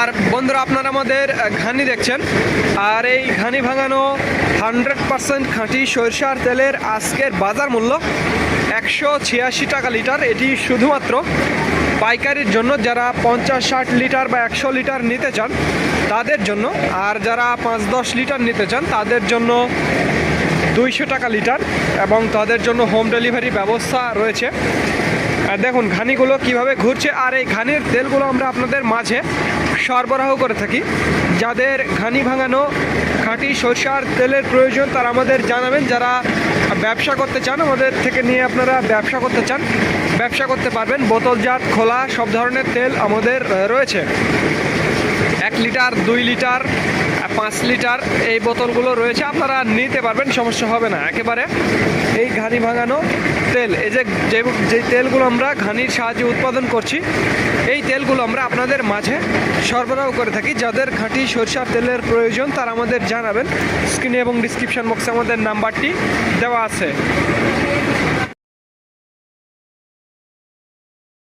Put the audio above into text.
আর বন্ধুরা, আপনারা আমাদের ঘানি দেখছেন। আর এই ঘানি ভাঙানো হান্ড্রেড পার্সেন্ট খাঁটি সরিষার তেলের আজকের বাজার মূল্য একশো ছিয়াশি টাকা লিটার। এটি শুধুমাত্র পাইকারির জন্য, যারা পঞ্চাশ ষাট লিটার বা একশো লিটার নিতে চান, তাদের জন্য। আর যারা পাঁচ দশ লিটার নিতে চান, তাদের জন্য দুইশো টাকা লিটার এবং তাদের জন্য হোম ডেলিভারি ব্যবস্থা রয়েছে। দেখুন, ঘানিগুলো কীভাবে ঘুরছে আর এই ঘানির তেলগুলো আমরা আপনাদের মাঝে সরবরাহ করে থাকি। যাদের ঘানি ভাঙানো খাঁটি সরষার তেলের প্রয়োজন তারা আমাদের জানাবেন। যারা ব্যবসা করতে চান, আমাদের থেকে নিয়ে আপনারা ব্যবসা করতে চান, ব্যবসা করতে পারবেন। বোতলজাত, খোলা, সব ধরনের তেল আমাদের রয়েছে। এক লিটার, দুই লিটার পাঁচ লিটার এই বোতলগুলো রয়েছে, আপনারা নিতে পারবেন, সমস্যা হবে না। একেবারে এই ঘানি ভাঙানো তেল, এই যে যে তেলগুলো আমরা ঘানির সাহায্যে উৎপাদন করছি, এই তেলগুলো আমরা আপনাদের মাঝে সরবরাহ করে থাকি। যাদের ঘাঁটি সরিষার তেলের প্রয়োজন, তারা আমাদের জানাবেন। স্ক্রিনে এবং ডিসক্রিপশন বক্সে আমাদের নাম্বারটি দেওয়া আছে।